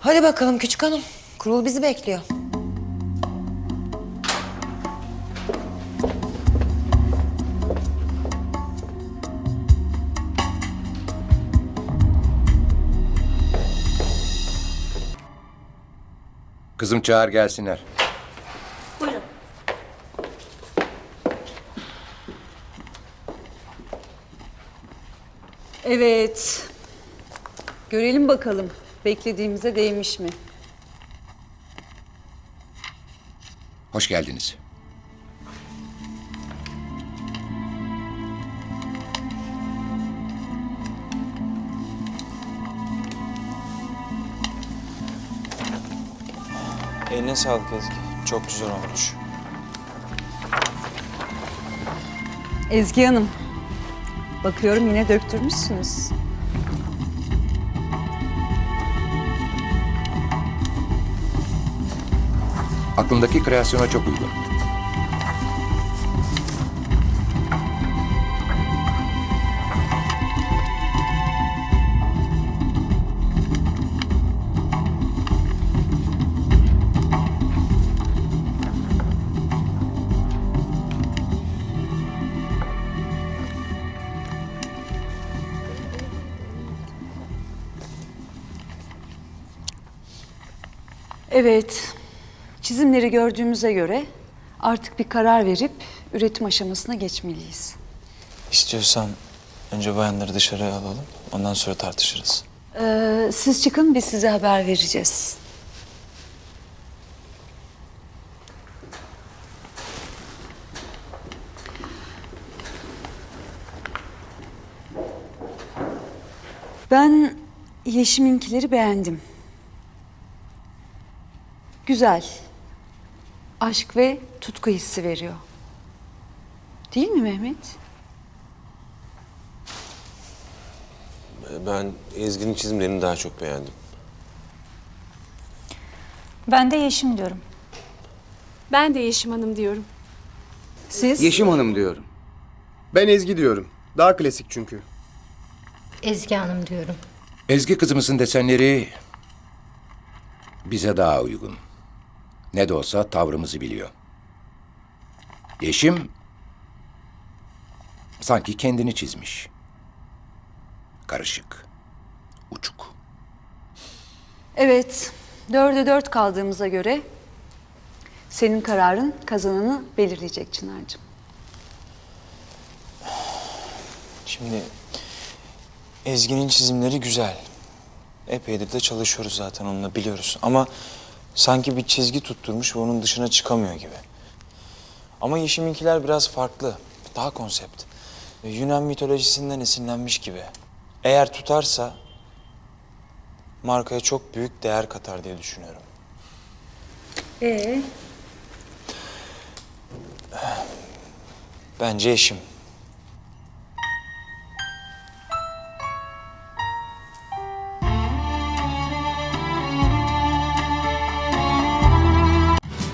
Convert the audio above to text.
Hadi bakalım küçük hanım. Kurul bizi bekliyor. Kızım çağır gelsinler. Buyurun. Evet. Görelim bakalım beklediğimize değmiş mi? Hoş geldiniz. Eline sağlık Ezgi. Çok güzel olmuş. Ezgi Hanım. Bakıyorum yine döktürmüşsünüz. Aklımdaki kreasyona çok uygun. Evet. Çizimleri gördüğümüze göre artık bir karar verip üretim aşamasına geçmeliyiz. İstiyorsan önce bayanları dışarıya alalım. Ondan sonra tartışırız. Ee, siz çıkın biz size haber vereceğiz. Ben Yeşim'inkileri beğendim. Güzel. Aşk ve tutku hissi veriyor. Değil mi Mehmet? Ben Ezgi'nin çizimlerini daha çok beğendim. Ben de Yeşim diyorum. Ben de Yeşim Hanım diyorum. Siz? Yeşim Hanım diyorum. Ben Ezgi diyorum. Daha klasik çünkü. Ezgi Hanım diyorum. Ezgi kızımızın desenleri bize daha uygun. Ne de olsa tavrımızı biliyor. Yeşim sanki kendini çizmiş. Karışık, uçuk. Evet, dörde dört kaldığımıza göre senin kararın kazananı belirleyecek Çınar'cığım. Şimdi Ezgi'nin çizimleri güzel. Epeydir de çalışıyoruz zaten onunla biliyoruz. Ama sanki bir çizgi tutturmuş ve onun dışına çıkamıyor gibi. Ama Yeşim'inkiler biraz farklı. Daha konsept. Yunan mitolojisinden esinlenmiş gibi. Eğer tutarsa markaya çok büyük değer katar diye düşünüyorum. Ee? Bence Yeşim.